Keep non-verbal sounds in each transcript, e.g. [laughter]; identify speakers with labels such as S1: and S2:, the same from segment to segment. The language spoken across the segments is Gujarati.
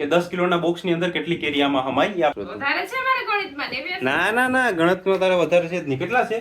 S1: કે દસ કિલોના બોક્સની અંદર કેટલી કેરી આમાં હમાય? એ આપણે
S2: વધારે છે મારે ગણિતમાં? નેવ્યાસી.
S1: ના ના ના ગણતમાં તારે વધારે છે જ નહીં. કેટલા છે?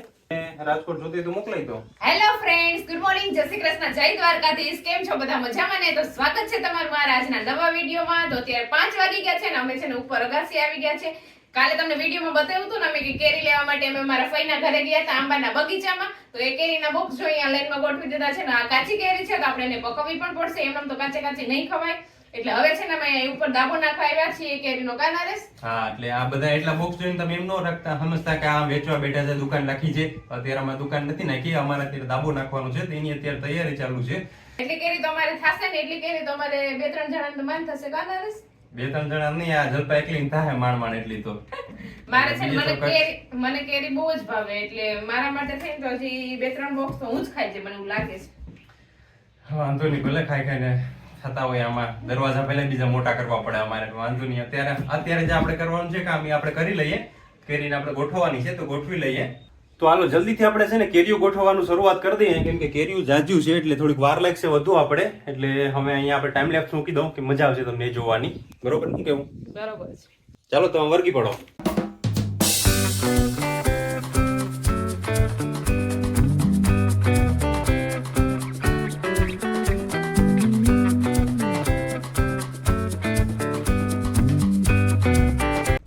S1: રાજકોટ જોતી તો મોકલાઈ દો.
S2: હેલો ફ્રેન્ડ્સ ગુડ મોર્નિંગ જય શ્રી કૃષ્ણ. જય દ્વારકાધીશ. કેમ છો બધા મજામાં ને? તો સ્વાગત છે તમારું મારા આજના નવા વિડીયોમાં. તો અત્યારે પાંચ વાગી ગયા છે ને અમે છે ને ઉપર અગાસી આવી ગયા છે. કાલે તમને વિડીયોમાં બતાવ્યું હતું ને અમે કે કેરી લેવા માટે અમે મારા ફઈના ઘરે ગયા હતા આંબાના બગીચામાં. તો એ કેરીના બોક્સ જો અહીંયા લાઈનમાં ગોઠવી દીધા છે ને આ કાચી કેરી છે તો આપણે એને પકવવી પણ પડશે. એમ તો કાચે કાચી નહીં ખવાય. એટલે હવે છે ને અમે અહીં ઉપર દાબો નાખવા આવ્યા છીએ કેરીનો કાનારેસ
S1: હા એટલે આ બધા એટલા બોક્સ જોઈને તમે એમ ન રાખતા. સમજતા કે આ વેચવા બેઠા છે દુકાન નાખી છે. અત્યારે અમારે દુકાન નથી નાખી અમારે અત્યારે દાબો નાખવાનો છે. તો એની અત્યારે તૈયારી ચાલુ છે.
S2: એટલી કેરી તમારે થશે ને એટલી કેરી તમારે બે ત્રણ જણાને તો માન થશે. કાનારેસ
S1: બે ત્રણ જણા નહીં આ જલપા એકલી થાય માણ માણ એટલી તો.
S2: મારે છે મને કેરી મને કેરી બહુ જ ભાવે એટલે મારા માટે થઈને તો હજી બે ત્રણ બોક્સ તો હું જ ખાઈ છે મને એવું લાગે છે.
S1: વાંધો નહીં ભલે ખાઈ ખાઈને થતા હોય આમાં. દરવાજા પહેલા બીજા મોટા કરવા પડે અમારે વાંધો નહીં. અત્યારે અત્યારે જે આપણે કરવાનું છે કામ એ આપણે કરી લઈએ. કેરીને આપણે ગોઠવવાની છે તો ગોઠવી લઈએ. તો હાલો જલ્દીથી આપણે છે ને કેરીઓ ગોઠવવાનું શરૂઆત કરી દઈએ કેમ કે કેરીઓ જાજ્યું છે એટલે થોડીક વાર લાગશે વધુ આપણે. એટલે હવે અહીંયા આપણે ટાઈમ લેપ્સ મૂકી દઉં કે મજા આવશે તમને જોવાની. બરોબર ને કેવું
S2: બરોબર
S1: ચાલો તમે વર્ગી પડો.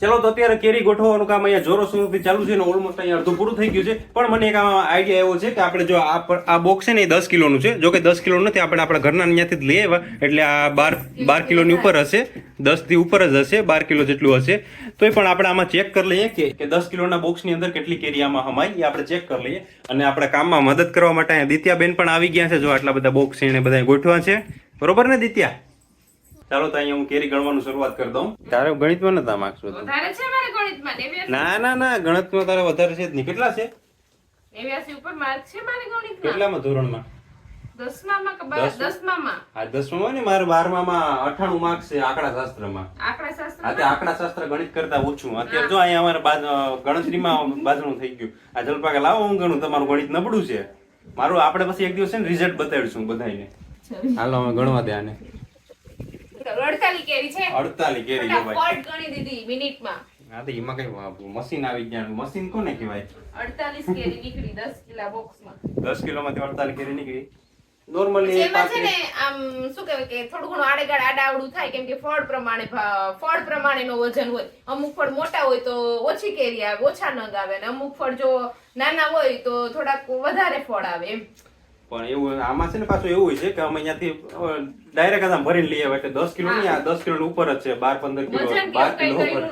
S1: ચલો તો અત્યારે કેરી ગોઠવવાનું કામ અહીંયા જોરો શરૂથી ચાલુ છે ને ઓલમોસ્ટ અહીંયા અડધું પૂરું થઈ ગયું છે. પણ મને એક આઈડિયા એવો છે કે આપણે જો આ બોક્સ છે ને એ દસ કિલોનું છે. જો કે દસ કિલો નથી, આપણે આપણા ઘરના અહીંયાથી જ લઈ આવ્યા. એટલે આ બાર બાર કિલોની ઉપર હશે. દસથી ઉપર જ હશે, બાર કિલો જેટલું હશે. તોય પણ આપણે આમાં ચેક કરી લઈએ કે કે દસ કિલોના બોક્સની અંદર કેટલી કેરી આમાં હમાય, એ આપણે ચેક કરી લઈએ. અને આપણા કામમાં મદદ કરવા માટે અહીંયા દિત્યાબેન પણ આવી ગયા છે, જો આટલા બધા બોક્સ એને બધા ગોઠવા છે. બરોબર ને દિત્યા? ચાલો તો અહીંયા હું કેરી ગણવાનું શરૂઆત કરી દઉં. તારે ગણિતમાં નતા માર્ક્સ
S2: વધારે છે મારે ગણિતમાં
S1: ના ના ના ગણિતમાં તારે વધારે છે જ નહીં. કેટલા છે?
S2: નેવ્યાસી ઉપર માર્ક છે મારે ગણિતમાં?
S1: કેટલામાં ધોરણમાં?
S2: દસમામાં
S1: ને મારે બારમામાં અઠાણું માર્ક્સ છે આંકડા શાસ્ત્રમાં
S2: આંકડા શાસ્ત્ર
S1: આ તે આંકડા શાસ્ત્ર ગણિત કરતા ઓછું. અત્યારે જો અહીંયા અમારે અ, ગણતરીમાં બાજણું થઈ ગયું. આ જલપા કે લાવો હું ગણું તમારું ગણિત નબળું છે. મારું આપણે પછી એક દિવસ છે ને રિઝલ્ટ બતાવીશું બધાને હાલો અમે ગણવા દે આને.
S2: અડતાલી કેરી છે.
S1: અડતાલી કેરી જો ભાઈ.
S2: ગણી દીધી મિનિટમાં.
S1: હા તો એમાં કઈ મશીન આવી ગયા મશીન કોને કહેવાય?
S2: અડતાલીસ કેરી નીકળી દસ કિલા બોક્સમાં.
S1: દસ કિલોમાંથી અડતાલી કેરી નીકળી. નોર્મલી
S2: એમાં છે ને આમ શું કહેવાય કે થોડું ઘણું આડેગાડ આડાવડું થાય કેમ કે ફળ પ્રમાણે ફળ પ્રમાણેનો વજન હોય. અમુક ફળ મોટા હોય તો ઓછી કેરી આવે ઓછા નગ આવે. અને અમુક ફળ જો નાના હોય તો થોડાક વધારે ફળ આવે એમ.
S1: પણ એવું આમાં છે ને પાછું એવું હોય છે કે અમે અહીંયાથી ડાયરેક્ટ આમ ભરીને લઈ આવે એટલે દસ કિલો નહીં આ દસ કિલો ઉપર જ છે બાર પંદર કિલો બાર કિલો ઉપર.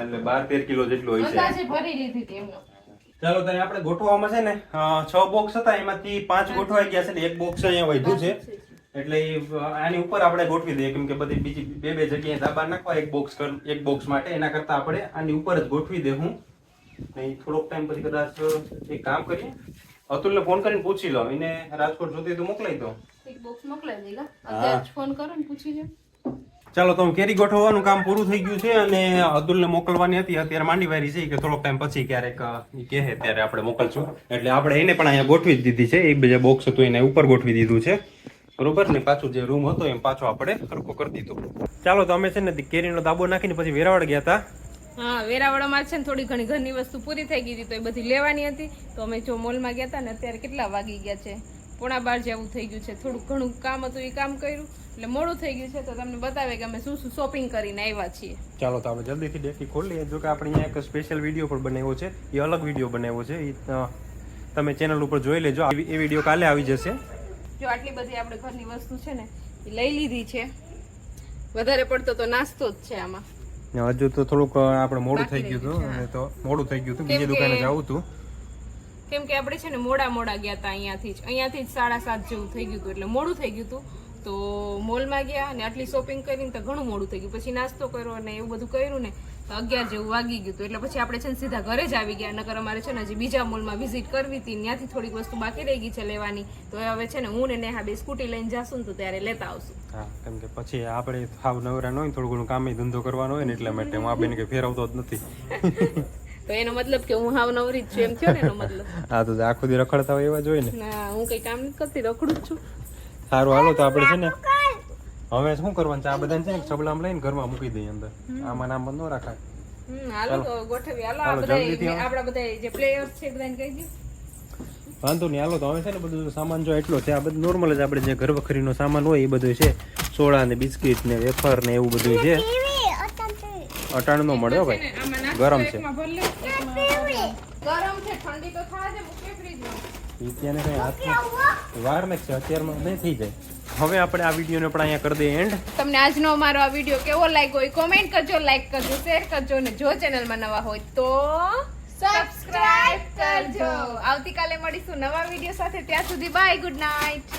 S1: એટલે બાર તેર કિલો જેટલું હોય છે. ચાલો તને આપણે ગોઠવવામાં છે ને છ બોક્સ હતા એમાંથી પાંચ ગોઠવાઈ ગયા છે ને એક બોક્સ અહીંયા વધ્યું છે. એટલે આની ઉપર આપણે ગોઠવી દઈએ કેમ કે બધી બીજી બે બે જગ્યાએ દાબા નાખવા એક બોક્સ એક બોક્સ માટે એના કરતા આપણે આની ઉપર જ ગોઠવી દે હું. થોડોક ટાઈમ પછી કદાચ એક કામ કરીએ. અતુલને ફોન કરીને પૂછી લો. એને રાજકોટ જોતી તો મોકલાઈ દો.
S2: એક બોક્સ મોકલાઈ દેગા અત્યારે ફોન કરો ને પૂછી લે
S1: ચાલો તો કેરી ગોઠવવાનું કામ પૂરું થઈ ગયું છે અને અતુલને મોકલવાની હતી. અત્યારે માંડી વારી છે કે થોડોક ટાઈમ પછી ક્યારેક કહે ત્યારે આપણે મોકલશું. એટલે આપણે એને પણ અહીંયા ગોઠવી જ દીધી છે. એક બીજા બોક્સ હતું એને ઉપર ગોઠવી દીધું છે. બરોબર? ને પાછું જે રૂમ હતો એમ પાછો આપણે સરખો કરી દીધો. ચાલો તો અમે છે ને કેરીનો દાબો નાખીને પછી વેરાવળ ગયા હતા.
S2: હા વેરાવળામાં છે ને થોડી ઘણી ઘરની વસ્તુ પૂરી થઈ ગઈ હતી તો એ બધી લેવાની હતી. તો અમે જો મોલમાં ગયા હતા ને અત્યારે કેટલા વાગી ગયા છે. પોણા બાર જેવું થઈ ગયું છે. થોડું ઘણું કામ હતું એ કામ કર્યું. એટલે મોડું થઈ ગયું છે તો તમને બતાવે કે અમે શું શું શોપિંગ કરીને આવ્યા છીએ.
S1: ચાલો તો આપણે જલ્દીથી ડેકી ખોલીએ. જો કે આપણે અહીંયા એક સ્પેશિયલ વીડિયો પણ બનાવ્યો છે. એ અલગ વીડિયો બનાવ્યો છે. એ તમે ચેનલ ઉપર જોઈ લેજો. એ વીડિયો કાલે આવી જશે.
S2: જો આટલી બધી આપણે ઘરની વસ્તુ છે ને એ લઈ લીધી છે. વધારે પડતો તો નાસ્તો જ છે આમાં.
S1: ને હજુ તો થોડુંક આપણે મોડું થઈ ગયું હતું અને તો મોડું થઈ ગયું હતું. બીજી દુકાને જવું હતું.
S2: કેમ કે આપણે છે ને મોડા મોડા ગયા હતા અહીંયાથી જ. અહીંયાથી જ સાડા સાત જેવું થઈ ગયું હતું એટલે મોડું થઈ ગયું હતું. તો મોલમાં ગયા અને આટલી શોપિંગ કરીને તો ઘણું મોડું થઈ ગયું. પછી નાસ્તો કર્યો અને એવું બધું કર્યું ને તો અગિયાર જેવું વાગી ગયું એટલે પછી આપણે છે ને સીધા ઘરે જ આવી ગયા. નકર અમારે છે ને હજી બીજા મોલમાં વિઝિટ કરવી હતી. ત્યાંથી થોડીક વસ્તુ બાકી રહી ગઈ છે લેવાની. તો હવે છે ને હું ને નેહા બે સ્કૂટી લઈને જાશું ને તો ત્યારે લેતા આવશું.
S1: હા કેમ કે પછી આપણે સાવ નવરા ન હોય થોડું ઘણું કામે ધંધો કરવાનો હોય ને એટલા માટે હું આ બેન કે ફેરવતો જ નથી. [laughs]
S2: તો એનો મતલબ કે હું હાવ નવરી જ છું એમ થયો ને એનો મતલબ. [laughs]
S1: હા તો આખો દી રખડતા હોય એવા જ હોય ને.
S2: ના હું કઈ કામ નથી કરતી રખડું જ છું.
S1: સારું હાલો તો આપણે છે ને હવે શું કરવાનું છે? આ બધાને છે ને સબલામ લઈને ઘરમાં મૂકી દઈએ અંદર. આમાં નામ બંધ ન રાખાય.
S2: હમ, હાલો તો ગોઠવી હાલો આ
S1: હાલો,
S2: બધાય
S1: જલ્દીથી આવો.
S2: આપણા બધા જે પ્લેયર્સ છે બધાને કહી દો
S1: વાંધો નહીં હાલો તો હવે છે ને બધું સામાન જો એટલો છે આ બધું નોર્મલ જ આપણે જે ઘર વખરીનો સામાન હોય એ બધું છે. સોડા ને બિસ્કિટ ને વેફર ને એવું બધું છે. અટાણ નો મળે ભાઈ. ગરમ છે.
S2: એકમાં ભરી લે, એકમાં ભરી લે. ગરમ છે ઠંડી તો થાય છે મૂકે ફ્રીજમાં
S1: ઈ કઈ હાથ વાર નાખશે અત્યારમાં નહીં થઈ જાય. હવે આપણે આ વિડીયોને પણ અહીંયા કરી દઈએ એન્ડ
S2: તમને આજનો અમારો આ વીડિયો કેવો લાગ્યો હોય કોમેન્ટ કરજો લાઈક કરજો શેર કરજો અને જો ચેનલમાં નવા હોય તો સબસ્ક્રાઇબ કરજો. આવતીકાલે મળીશું નવા વીડિયો સાથે. ત્યાં સુધી બાય ગુડ નાઇટ